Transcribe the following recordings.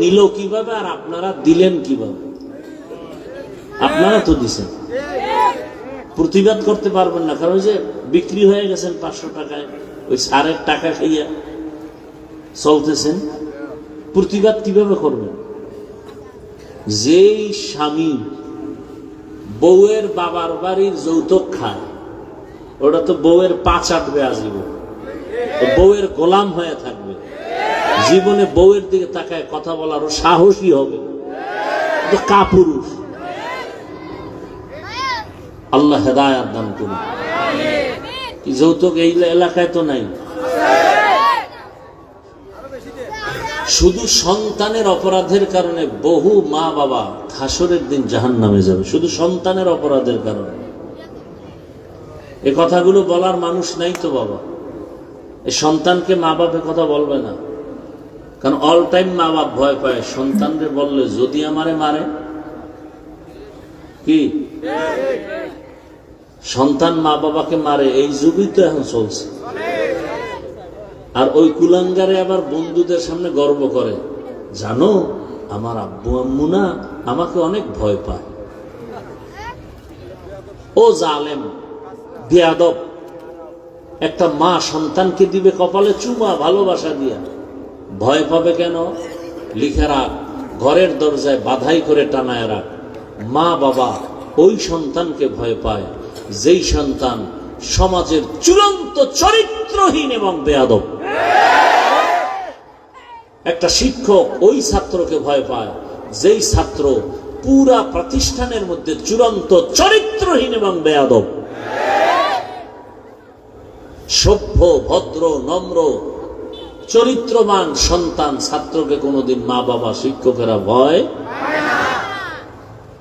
নিল কীভাবে আর আপনারা দিলেন কীভাবে? আপনারা তো দিছেন। প্রতিবাদ করতে পারবেন না, কারণ যে বিক্রি হয়ে গেছেন পাঁচশো টাকায়, ওই সারের টাকা খাইয়া চলতেছেন। প্রতিবাদ কীভাবে করবেন? যেই স্বামী বউয়ের বাবার বাড়ির যৌতুক খায়, ওটা তো বউয়ের পা চাটবে আজীবন। বউয়ের গোলাম হয়ে থাকবে। জীবনে বউয়ের দিকে তাকায় কথা বলারও সাহসী হবে। কাপুরুষ। আল্লাহ হেদায়াত দান করুন। কি যৌতুক এই এলাকায় তো নাই। শুধু সন্তানের অপরাধের কারণে বহু মা বাবা হাসরের দিন জাহান নামে যাবে। শুধু সন্তানের অপরাধের কারণে। এ কথাগুলো বলার মানুষ নাই তো বাবা। এই সন্তানকে মা বাপে কথা বলবে না। কারণ অল টাইম মা বাপ ভয় পায়। সন্তানরে বললে, যদি আমারে মারে? কি? সন্তান মা বাবাকে মারে, এই যুগই তো এখন চলছে। আর ওই কুলাঙ্গারে আবার বন্ধুদের সামনে গর্ব করে, জানো, আমার আব্বু আম্মু না আমাকে অনেক ভয় পায়। ও জালেম, বিয়াদব, একটা মা সন্তানকে দিবে কপালে চুমা, ভালোবাসা দিয়া। ভয় পাবে কেন? লিখে রাখ। ঘরের দরজায় বাধাই করে টানায় রাখ। মা বাবা ওই সন্তানকে ভয় পায়, যেই সন্তান সমাজের চূড়ান্ত চরিত্রহীন এবং বেয়াদব। একটা শিক্ষক ওই ছাত্রকে ভয় পায়, যেই ছাত্র পুরা প্রতিষ্ঠানের মধ্যে চূড়ান্ত চরিত্রহীন এবং বেয়াদব। সভ্য, ভদ্র, নম্র চরিত্রবান সন্তান ছাত্রকে কোনোদিন মা বাবা, শিক্ষকেরা ভয়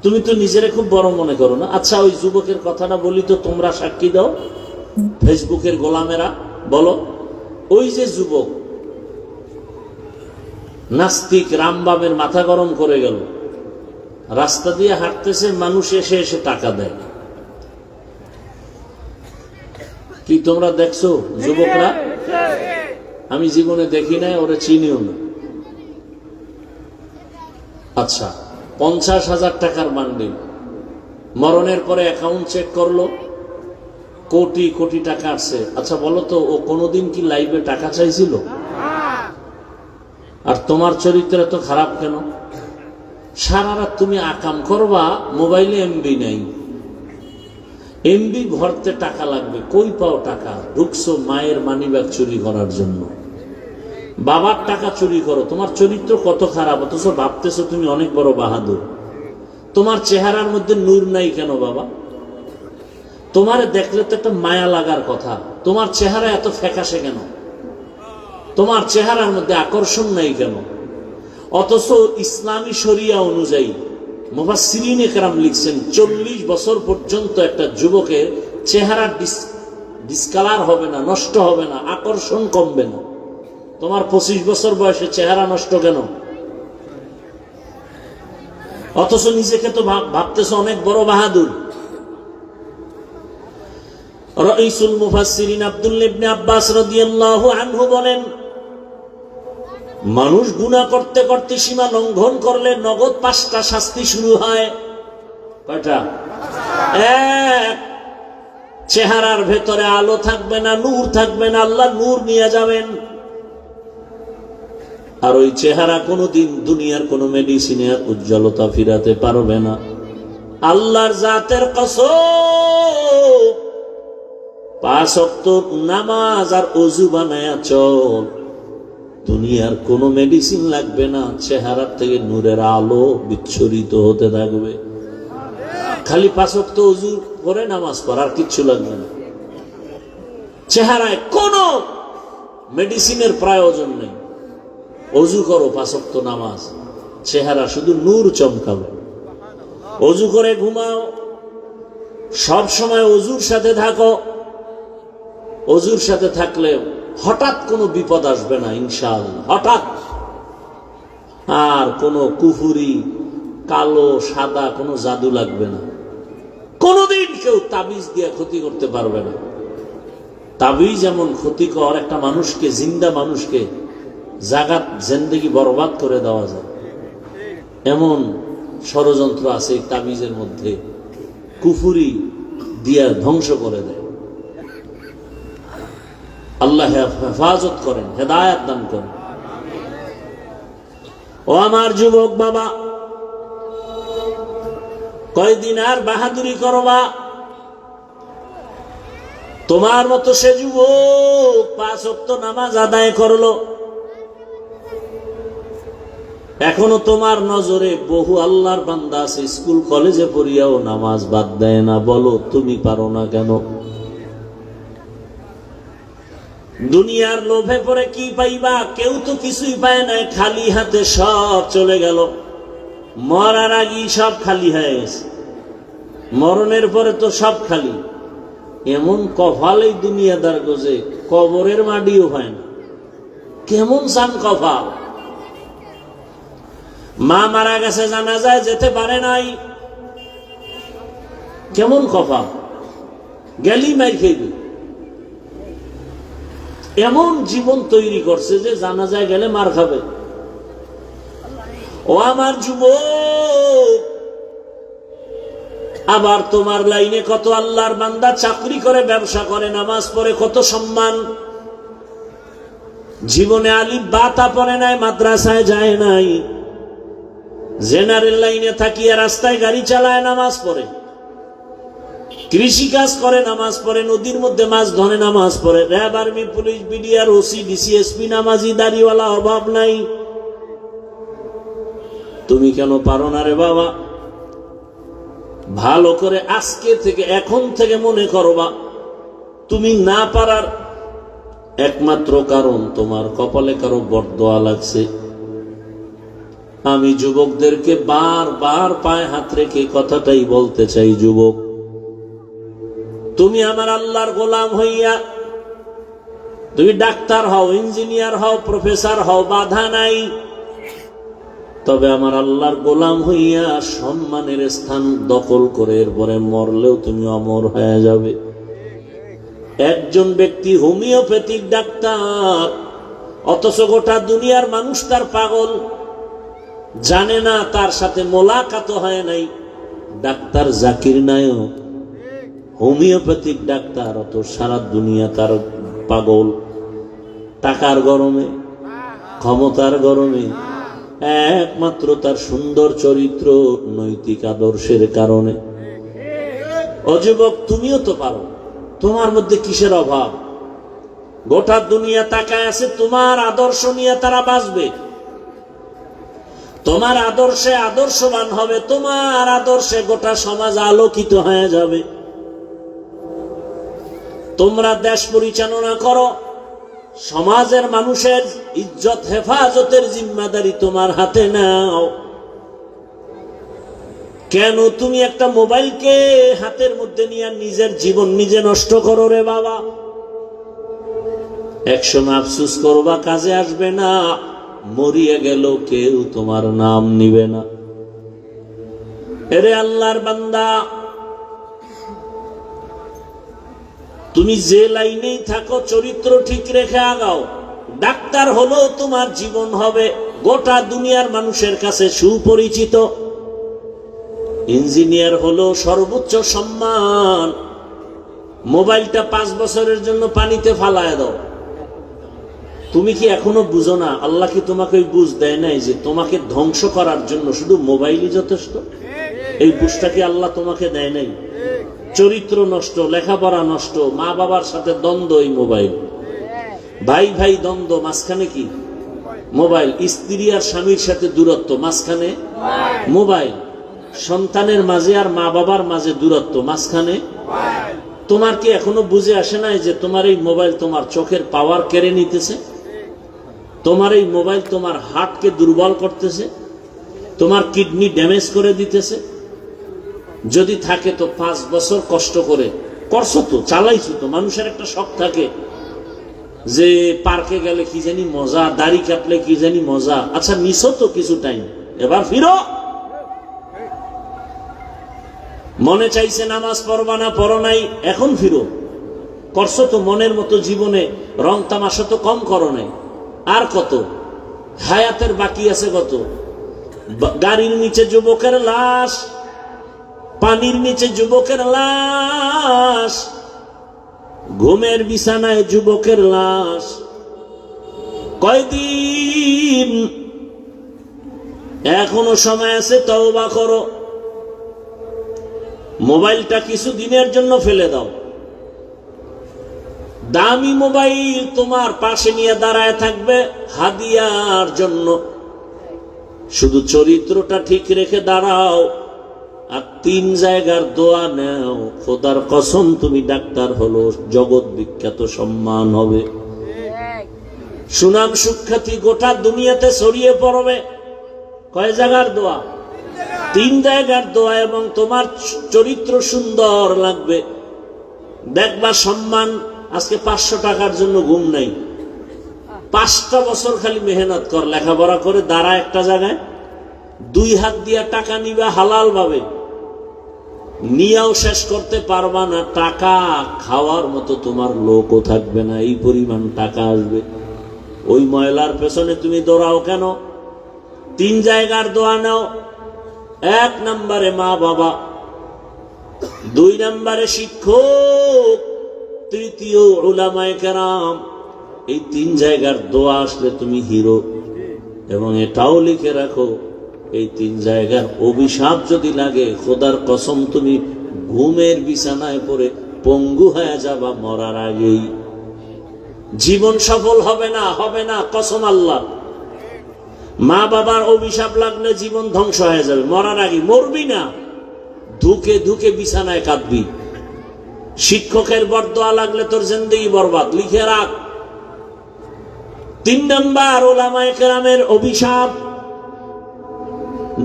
তুমি তো নিজেরে খুব বড় মনে করো না? আচ্ছা ওই যুবকের কথাটা বলি তো, তোমরা সাক্ষী দাও। ফেসবুকের গোলামেরা, বলো। ওই যে যুবক, নাস্তিক রামবামের মাথা গরম করে গেল। রাস্তা দিয়ে হাঁটতেছে, মানুষ এসে এসে টাকা দেয়। কি তোমরা দেখছ, যুবকরা? আমি জীবনে দেখি নাই, ওরা চিনিও না। আচ্ছা পঞ্চাশ হাজার টাকার মান্ডিল মরণের পরে অ্যাকাউন্ট চেক করল, কোটি কোটি টাকা আসছে। আচ্ছা বলো তো, ও কোনোদিন কি লাইভে টাকা চাইছিল? আর তোমার চরিত্র এত খারাপ কেন? সারা রাত তুমি আকাম করবা, মোবাইলে এমবি নাই। এমবি ভরতে টাকা লাগবে, কই পাও টাকা? ঢুকছো মায়ের মানিব্যাগ চুরি করার জন্য। বাবার টাকা চুরি করো, তোমার চরিত্র কত খারাপ, অথচ ভাবতেছো তুমি অনেক বড় বাহাদুর। তোমার চেহারার মধ্যে নূর নাই কেন বাবা? তোমার দেখলে তো একটা মায়া লাগার কথা, তোমার চেহারা এত ফ্যাকাশে কেন? তোমার চেহারার মধ্যে আকর্ষণ নাই কেন? অথচ ইসলামী শরিয়া অনুযায়ী মুফাসসিরিন একরাম লিখছেন, চল্লিশ বছর পর্যন্ত একটা যুবকের চেহারা ডিসকালার হবে না, নষ্ট হবে না, আকর্ষণ কমবে না। তোমার পঁচিশ বছর বয়সে চেহারা নষ্ট কেন? অথচ নিজেকে তো ভাবতেছ অনেক বড় বাহাদুর। আব্দুল্লাহ ইবনে আব্বাস রাদিয়াল্লাহু আনহু বলেন, মানুষ গুনাহ করতে করতে সীমা লঙ্ঘন করলে নগদ পাঁচটা শাস্তি শুরু হয়। কয়টা? এক। চেহারার ভেতরে আলো থাকবে না, নূর থাকবে না, আল্লাহ নূর নিয়ে যাবেন। আর ওই চেহারা কোনোদিন দুনিয়ার কোনো মেডিসিনে উজ্জ্বলতা ফিরাতে পারবে না। আল্লাহর জাতের অক্ত নামাজ আর অজু বানায়া চল। দুনিয়ার কোনো মেডিসিন লাগবে না, চেহারার থেকে নূরের আলো বিচ্ছরিত হতে থাকবে। খালি পাঁচ অক্ত অজু করে নামাজ পড়ার কিচ্ছু লাগবে না। চেহারায় কোনো মেডিসিনের প্রয়োজন নেই। অজু করো পাঁচক্ত নামাজ। চেহারা শুধু নূর চমকাবে। অজু করে ঘুমাও। সব সময় অজুর সাথে থাকো। অজুর সাথে থাকলে হঠাৎ কোনো বিপদ আসবে না, ইনশাআল্লাহ। হঠাৎ। আর কোনো কুফুরি কালো, সাদা, কোনো জাদু লাগবে না। কোনোদিন কেউ তাবিজ দিয়ে ক্ষতি করতে পারবে না। তাবিজ যেমন ক্ষতিকর একটা মানুষকে, জিন্দা মানুষকে জাগাত জিন্দগি বরবাদ করে দেওয়া যায়। এমন ষড়যন্ত্র আছে তাবিজের মধ্যে, কুফুরি দিয়া ধ্বংস করে দেয়। আল্লাহ হেফাজত করেন, হেদায়াত দান করেন। ও আমার যুবক বাবা, কয়দিন আর বাহাদুরি করবা তোমার মতো সে যুবক পাঁচ নামাজ আদায় করল। এখনও তোমার নজরে বহু আল্লাহর বান্দা আছে, স্কুল, কলেজে পড়িয়াও নামাজ বাদ দেয় না। বলো, তুমি পারো না কেন? দুনিয়ার লোভে পরে কি পাইবা? কেউ তো কিছুই পায় না, খালি হাতে সব চলে গেল। মরার আগেই সব খালি হয়ে গেছে। মরণের পরে তো সব খালি। এমন কফাল এই দুনিয়াদার গোজে, কবরের মাটিও হয় না। কেমন চান কফাল মা মারা গেছে জানা যায় যেতে পারে নাই। কেমন কফাল গেলি মাই খেয়ে এমন জীবন তৈরি করছে যে জানা যায় গেলে মার খাবে। ও আমার যুবক, আবার তোমার লাইনে কত আল্লাহর বান্দা চাকরি করে, ব্যবসা করে, নামাজ পড়ে, কত সম্মান। জীবনে আলিফ বাতা পড়ে নাই, মাদ্রাসায় যায় নাই। জেনারেল লাইনে থাকিয়া রাস্তায় গাড়ি চালায়, নামাজ পড়ে। কৃষি কাজ করে, নামাজ পড়ে, নদীর মধ্যে মাছ ধরে, নামাজ পড়ে। RAB, army, police, BDR, OC DC SP নামাজি, দাড়িওয়ালা, অভাব নাই। তুমি কেন পারো না রে বাবা? ভালো করে আজকে থেকে, এখন থেকে মনে করো বা। তুমি না পারার একমাত্র কারণ তোমার কপালে কারও বরদোয়া লাগছে। আমি যুবকদেরকে বার বার পায়ে হাত রেখে কথাটাই বলতে চাই, যুবক। তুমি আমার আল্লাহর গোলাম হইয়া তুমি ডাক্তার হও, ইঞ্জিনিয়ার হও, প্রফেসর হও, বাধা নাই। তবে আমার আল্লাহর গোলাম হইয়া সম্মানের স্থান দখল করে এরপরে মরলেও তুমি অমর হয়ে যাবে। একজন ব্যক্তি হোমিওপ্যাথিক ডাক্তার, অথচ গোটা দুনিয়ার মানুষ তার পাগল। জানে না তার সাথে মোলাকাত হয় নাই। Doctor Zakir Naik, homeopathic doctor অত সারা দুনিয়া তার পাগল। টাকার গরমে, ক্ষমতার গরমে, একমাত্র তার সুন্দর চরিত্র নৈতিক আদর্শের কারণে। অযুবক তুমিও তো পারো। তোমার মধ্যে কিসের অভাব? গোটা দুনিয়া তাকায় আছে, তোমার আদর্শ নিয়ে তারা বাঁচবে। তোমার আদর্শে আদর্শবান হবে, তোমার আদর্শে গোটা সমাজ আলোকিত হয়ে যাবে। তোমরা দেশ পরিচালনা করো, সমাজের মানুষের ইজ্জত, হেফাজতের জিম্মাদারি তোমার হাতে নাও। কেন তুমি একটা মোবাইলকে হাতের মধ্যে নিয়ে নিজের জীবন নিজে নষ্ট করো রে বাবা? একসময় আফসুস করবা, কাজে আসবে না। মরিয়া গেল, কেউ তোমার নাম নিবে না। এরে আল্লাহর বান্দা, তুমি যে লাইনেই থাকো, চরিত্র ঠিক রেখে আগাও। ডাক্তার হলো তোমার জীবন হবে গোটা দুনিয়ার মানুষের কাছে সুপরিচিত। ইঞ্জিনিয়ার হলো সর্বোচ্চ সম্মান। মোবাইলটা পাঁচ বছরের জন্য পানিতে ফালায় দাও। তুমি কি এখনও বুঝো না? আল্লাহ কি তোমাকে ওই বুঝ দেয় নাই যে তোমাকে ধ্বংস করার জন্য শুধু মোবাইলই যথেষ্ট? এই বুঝটা কি আল্লাহ তোমাকে দেয় নাই? চরিত্র নষ্ট, লেখাপড়া নষ্ট, মা বাবার সাথে দ্বন্দ্ব এই মোবাইল। ভাই ভাই দ্বন্দ্ব, মাঝখানে কি? মোবাইল। স্ত্রী আর স্বামীর সাথে দূরত্ব, মাঝখানে? মোবাইল। সন্তানের মাঝে আর মা বাবার মাঝে দূরত্ব, মাঝখানে? তোমার কি এখনও বুঝে আসে নাই যে তোমার এই মোবাইল তোমার চোখের পাওয়ার কেড়ে নিতেছে? তোমার এই মোবাইল তোমার হার্টকে দুর্বল করতেছে, তোমার কিডনি ড্যামেজ করে দিতেছে, যদি থাকে তো পাঁচ বছর কষ্ট করে, করছ তো, চালাইছো তো, মানুষের একটা শখ থাকে যে পার্কে গেলে কি জানি মজা, দাড়ি কাটলে কি জানি মজা আচ্ছা নিছো তো কিছু টাইম এবার ফিরো। মনে চাইছে নামাজ পড়বা না, পড়ো নাই, এখন ফিরো। করছ তো মনের মতো জীবনে, রং তামাশা তো কম করো নাই। আর কত? হায়াতের বাকি আছে কত? গাড়ির নিচে যুবকের লাশ, পানির নিচে যুবকের লাশ, ঘুমের বিছানায় যুবকের লাশ। কয়দিন? এখনও সময় আছে, তওবা করো। মোবাইলটা কিছু দিনের জন্য ফেলে দাও। দামি মোবাইল তোমার পাশে নিয়ে দাঁড়ায় থাকবে হাদিয়ার জন্য। শুধু চরিত্রটা ঠিক রেখে দাঁড়াও আর তিন জায়গার দোয়া নেও। খোদার কসম, তুমি ডাক্তার হলো, জগৎ বিখ্যাত, সম্মান হবে। সুনাম সুখ্যাতি গোটা দুনিয়াতে ছড়িয়ে পড়বে। কয় জায়গার দোয়া? তিন জায়গার দোয়া এবং তোমার চরিত্র সুন্দর লাগবে। দেখবা সম্মান আজকে পাঁচশো টাকার জন্য ঘুম নাই। পাঁচটা বছর খালি মেহনত কর, লেখাপড়া করে দাঁড়া একটা জায়গায়। দুই হাত দিয়া টাকা নিবা হালাল ভাবে নিয়েও শেষ করতে পারবা না, টাকা খাওয়ার মতো তোমার লোকও থাকবে না, এই পরিমাণ টাকা আসবে। ওই ময়লার পেছনে তুমি দৌড়াও কেন? তিন জায়গার দোয়া নাও। এক নম্বরে মা বাবা দুই নম্বরে শিক্ষক। এই তিন জায়গার দোয়া আসলে তুমি হিরো। এবং এটাও লিখে রাখো, এই তিন জায়গার অভিশাপ যদি লাগে, খোদার কসম তুমি ঘুমের বিছানায় পড়ে পঙ্গু হয়ে যাবা মরার আগেই। জীবন সফল হবে না হবে না, কসম আল্লাহ। মা বাবার অভিশাপ লাগলে জীবন ধ্বংস হয়ে যাবে, মরার আগে মরবি না। ধুকে ধুকে বিছানায় কাঁদবি। শিক্ষকের বরদোয়া লাগলে তোর জিন্দগি বরবাদ, লিখে রাখ। তিন নম্বর ওলামায় অভিশাপ,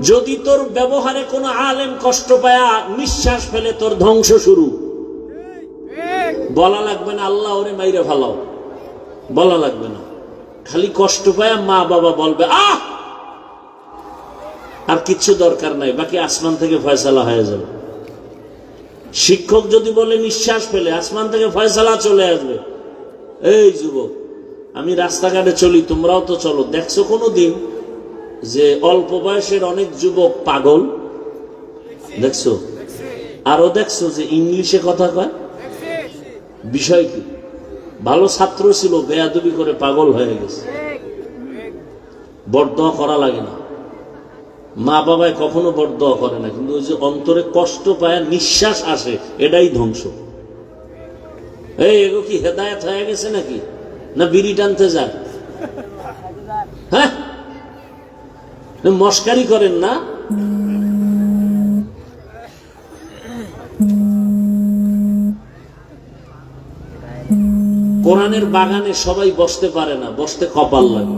যদি তোর ব্যবহারে কোনো আলেম কষ্ট পায়া নিঃশ্বাস ফেলে তোর ধ্বংস শুরু। বলা লাগবে না, আল্লাহ ওরে মাইরে ফালাও। বলা লাগবে না। খালি কষ্ট পায়া মা বাবা বলবে, আহ! আর কিচ্ছু দরকার নাই, বাকি আসমান থেকে ফয়সালা হয়ে যাবে। শিক্ষক যদি বলে নিঃশ্বাস ফেলে, আসমান থেকে ফয়সালা চলে আসবে। এই যুবক, আমি রাস্তাঘাটে চলি, তোমরাও তো চলো। দেখছ কোনো দিন যে অল্প বয়সের অনেক যুবক পাগল? দেখছ? আরও দেখছ যে ইংলিশে কথা কয়? বিষয় কি? ভালো ছাত্র ছিল, বেয়াদবি করে পাগল হয়ে গেছে। বরদোয়া করা লাগে না। মা বাবায় কখনো বরদোয়া করে না, কিন্তু ওই যে অন্তরে কষ্ট পায়, নিঃশ্বাস আসে, এটাই ধ্বংস। এই, এগো কি হেদায়ত হয়ে গেছে নাকি? না বিড়ি টানতে যায় হ্যাঁ? মস্কারি করেন না? কোরআনের বাগানে সবাই বসতে পারে না, বসতে কপাল লাগে।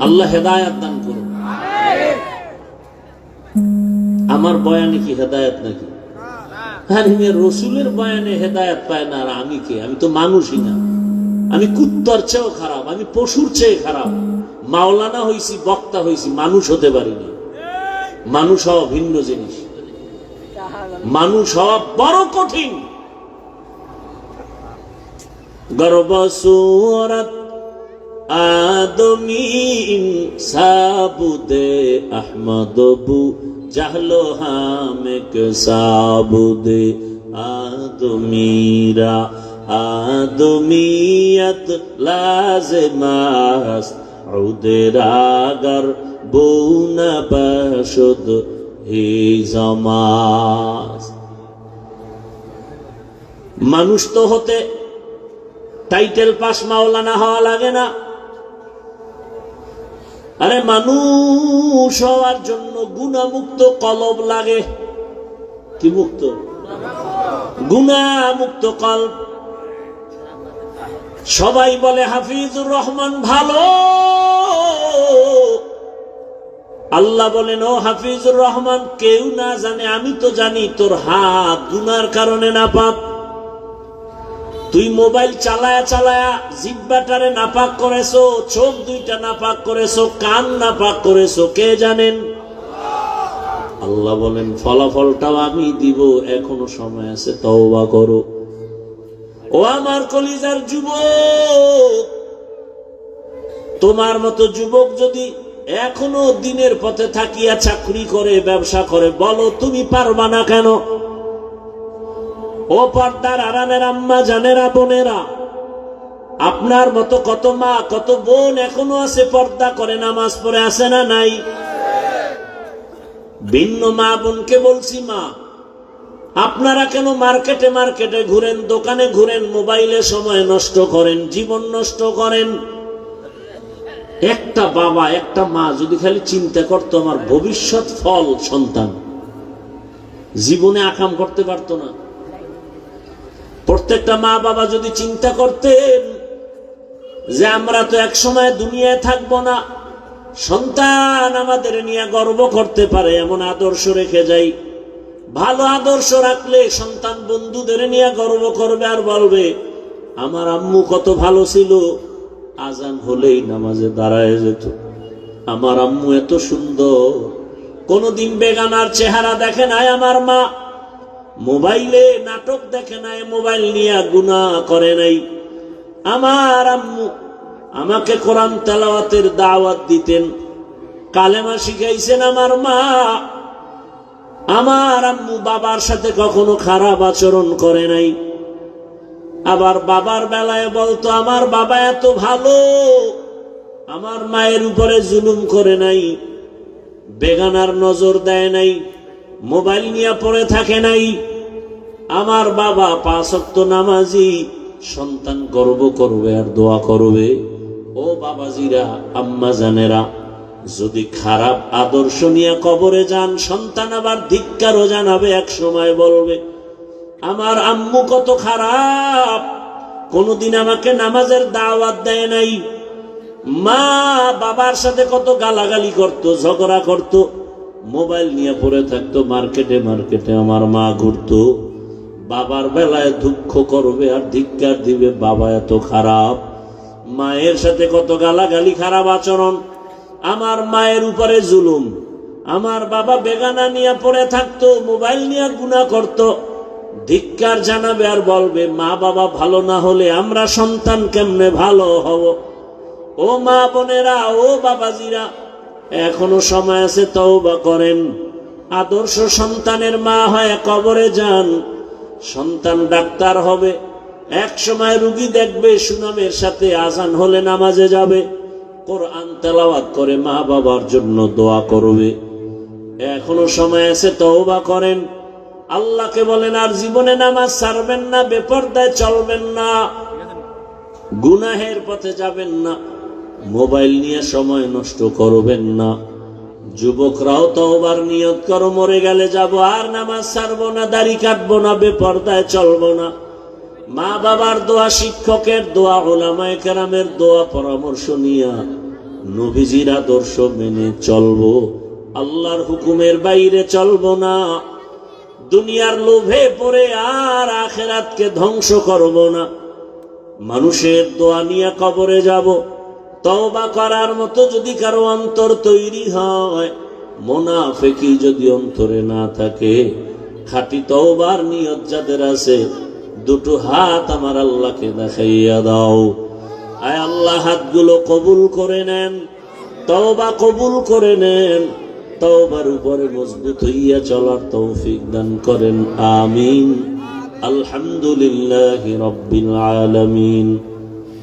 আল্লাহ হেদায়াত দান করুন। আমার বয়ানে কি হেদায়াত নাকি? রসুলের বয়ানে হেদায়াত পায় না, আর আমি কে? আমি তো মানুষই না। আমি কুত্তার চেয়েও খারাপ, আমি পশুর চেয়ে খারাপ। মাওলানা হইছি, বক্তা হইছি, মানুষ হতে পারিনি। মানুষ হওয়া ভিন্ন জিনিস। মানুষ হওয়া বড় কঠিন। গর্ব সুরত আদমি সাবুদে আহমদ বু জাহলো হামেক সাবুদে আদমিরা আদমিয়ত লাজমাস উদেরাগর বুনা বশুদ হি জমাস। মানুষ তো হতে টাইটেল পাস মাওলানা হওয়া লাগে না। আরে মানুষ হওয়ার জন্য গুণামুক্ত কলব লাগে। কি মুক্ত? গুণামুক্ত কল্প সবাই বলে, হাফিজুর রহমান ভালো। আল্লাহ বলেন, ও হাফিজুর রহমান, কেউ না জানে, আমি তো জানি তোর হাত গুনার কারণে না পাপ। তুই মোবাইল চালায়া চালায়া জিব্বাটারে নাপাক করেছ, চোখ দুইটা নাপাক করেছ, কান নাপাক করেছ, কে জানেন? আল্লাহ বলেন, ফলাফলটাও আমি দিব, এখনও সময় আছে, তওবা করো। ও আমার কলিজার যুবক, তোমার মতো যুবক যদি এখনও দিনের পথে থাকিয়া চাকরি করে, ব্যবসা করে, বলো তুমি পারবা না কেন? ও পর্দার আরামের আম্মা, জানেরা, বোনেরা, আপনার মতো কত মা, কত বোন এখনও আছে পর্দা করে, নামাজ পড়ে আছে না নাই? ভিন্ন মা বোনকে বলছি, মা, আপনারা কেন মার্কেটে মার্কেটে ঘুরেন, দোকানে ঘুরেন, মোবাইলে সময় নষ্ট করেন, জীবন নষ্ট করেন? একটা বাবা, একটা মা যদি খালি চিন্তা করতো, আমার ভবিষ্যৎ ফল সন্তান। জীবনে আকাম করতে পারতো না। প্রত্যেকটা মা বাবা যদি চিন্তা করতেন যে আমরা তো এক সময় দুনিয়ায় থাকব না, সন্তান আমাদের নিয়ে গর্ব করতে পারে, এমন আদর্শ রেখে যাই। ভালো আদর্শ রাখলে সন্তান বন্ধুদের নিয়ে গর্ব করবে আর বলবে, আমার আম্মু কত ভালো ছিল, আজান হলেই নামাজে দাঁড়ায় যেত। আমার আম্মু এত সুন্দর, কোনদিন বেগানার চেহারা দেখে নাই আমার মা। মোবাইলে নাটক দেখে নাই, মোবাইল নিয়ে গুণা করে নাই। আমার আম্মু আমাকে কোরআন তেলাওয়াতের দাওয়াত দিতেন, কালেমা শিখাইছেন আমার মা। আমার আম্মু বাবার সাথে কখনো খারাপ আচরণ করে নাই। আবার বাবার বেলায় বলতো, আমার বাবা এত ভালো, আমার মায়ের উপরে জুলুম করে নাই, বেগানার নজর দেয় নাই। মোবাইল নিয়ে পড়ে থাকে নাই। আমার বাবা পাঁচক্ত নামাজি, সন্তান গর্ব করবে আর দোয়া করবে। ও বাবাজিরা, আম্মা জানেরা, যদি খারাপ আদর্শ নিয়ে কবরে যান, সন্তান আবার ধিক্কারও জানাবে, এক সময় বলবে, আমার আম্মু কত খারাপ, কোনদিন আমাকে নামাজের দাওয়াত দেয় নাই। মা বাবার সাথে কত গালাগালি করত, ঝগড়া করত। মোবাইল নিয়ে পড়ে থাকতো, মার্কেটে মার্কেটে আমার মা ঘুরতো। বাবার বেলায় দুঃখ করবে আর ধিক্কার দিবে, বাবা এত খারাপ। মায়ের সাথে কত গালাগালি, খারাপ আচরণ। আমার মায়ের উপরে জুলুম। আমার বাবা বেগানা নিয়ে পড়ে থাকতো, মোবাইল নিয়ে গুণা করত। ধিক্কার জানাবে আর বলবে, মা বাবা ভালো না হলে আমরা সন্তান কেমনে ভালো হব? ও মা বোনেরা, ও বাবাজিরা এখনও সময় আছে তওবা করেন। আদর্শ সন্তানের মা হয় কবরে যান, সন্তান ডাক্তার হবে। এক সময় রুগী দেখবে, সুনামের সাথে আজান হলে নামাজে যাবে। কোরআন তেলাওয়াত করে মা বাবার জন্য দোয়া করবে। এখনও সময় আছে তওবা করেন। আল্লাহকে বলেন, আর জীবনে নামাজ ছাড়বেন না, বেপর্দায় চলবেন না। গুনাহের পথে যাবেন না। মোবাইল নিয়ে সময় নষ্ট করবেন না। যুবকরাও তওবার নিয়ত করো, মরে গেলে যাব, আর নামাজ ছাড়বো না, দাড়ি কাটবো না, বেপর্দায় চলবো না। মা বাবার দোয়া, শিক্ষকের দোয়া, ওলামায় কেরামের দোয়া, পরামর্শ নিয়া নবীজির আদর্শ মেনে চলবো। আল্লাহর হুকুমের বাইরে চলবো না। দুনিয়ার লোভে পড়ে আর আখেরাতকে ধ্বংস করব না। মানুষের দোয়া নিয়ে কবরে যাব। তওবা করার মতো যদি কারও অন্তর তৈরি হয় মোনাফেকি যদি অন্তরে না থাকে, খাঁটি তওবার নিয়ত যাদের আছে, দুটো হাত আমার আল্লাহকে দেখাইয়া দাও। আয় আল্লাহ, হাতগুলো কবুল করে নেন, তওবা কবুল করে নেন, তওবার উপরে মজবুত হইয়া চলার তৌফিক দান করেন, আমিন। আলহামদুলিল্লাহ রব্বিল আলামিন।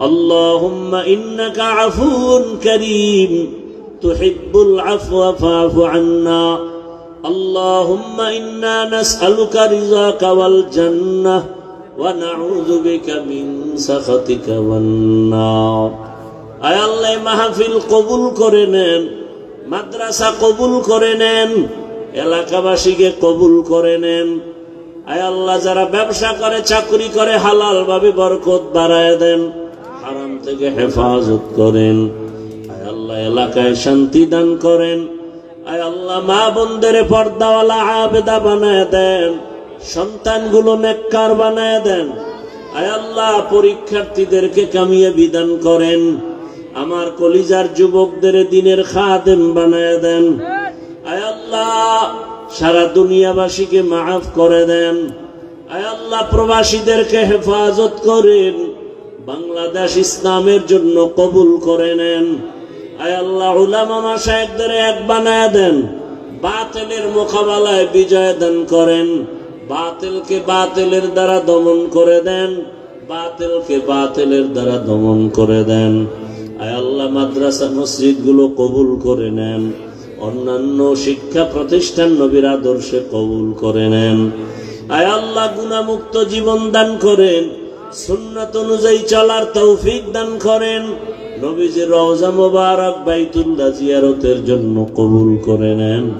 اللهم إنك عفو كريم تحب العفو فاعف عنا اللهم إنا نسألك رضاك والجنة ونعوذ بك من سخطك والنار আয় আল্লাহ মাহফিল কবুল করে নেন মাদ্রাসা কবুল করে নেন এলাকাবাসীকে কবুল করে নেন আয় আল্লাহ যারা ব্যবসা করে চাকরি করে হালাল ভাবে বরকত বাড়ায় দেন হারাম থেকে হেফাজত করেন। আয় আল্লাহ এলাকায় শান্তি দান করেন। আয় আল্লাহ মা বোনদের পর্দাওয়ালা আবেদা বানায় দেন। সন্তানগুলো নেককার বানায় দেন। আয় আল্লাহ পরীক্ষার্থীদেরকে কামিয়ে বিধান করেন। আমার কলিজার যুবকদের দিনের খাদেম বানায় দেন। আয় আল্লাহ সারা দুনিয়াবাসীকে মাফ করে দেন। আয় আল্লাহ প্রবাসীদেরকে হেফাজত করেন। বাংলাদেশ ইসলামের জন্য কবুল করে নেন। আল্লাহ, উলামা মাসায়কদের এক বানায় দেন। বাতিলের মোকাবেলায় বিজয় দান করেন। বাতিলকে বাতিলের দ্বারা দমন করে দেন। বাতিলকে বাতিলের দ্বারা দমন করে দেন। আয় আল্লাহ, মাদ্রাসা মসজিদগুলো কবুল করে নেন। অন্যান্য শিক্ষা প্রতিষ্ঠান নবীর আদর্শে কবুল করে নেন। আয় আল্লাহ, গুণামুক্ত জীবন দান করেন। সুন্নাত অনুযায়ী চলার তৌফিক দান করেন। নবীজির রওজা মোবারক বাইতুল্লাহ জিয়ারতের জন্য কবুল করে নেন।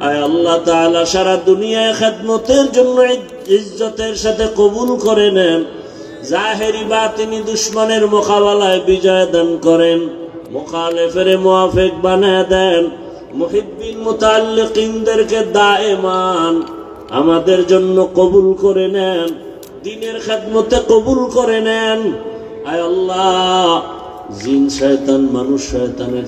আয় আল্লাহ তাআলা সারা দুনিয়ায় খেদমতের জন্য ইজ্জতের সাথে কবুল করে নেন। জাহেরি বা তিনি দুশ্মনের মোকাবেলায় বিজয় দান করেন। মোখালেফের মোয়াফেক বানায় দেন। মুহিব্বিন মুতাল্লিকিনদেরকে দায়েমান। আমাদের জন্য কবুল করে নেন। দিনের খাদমতে কবুল করে নেন। আয় আল্লাহ জিন শয়তান মানুষ শয়তানের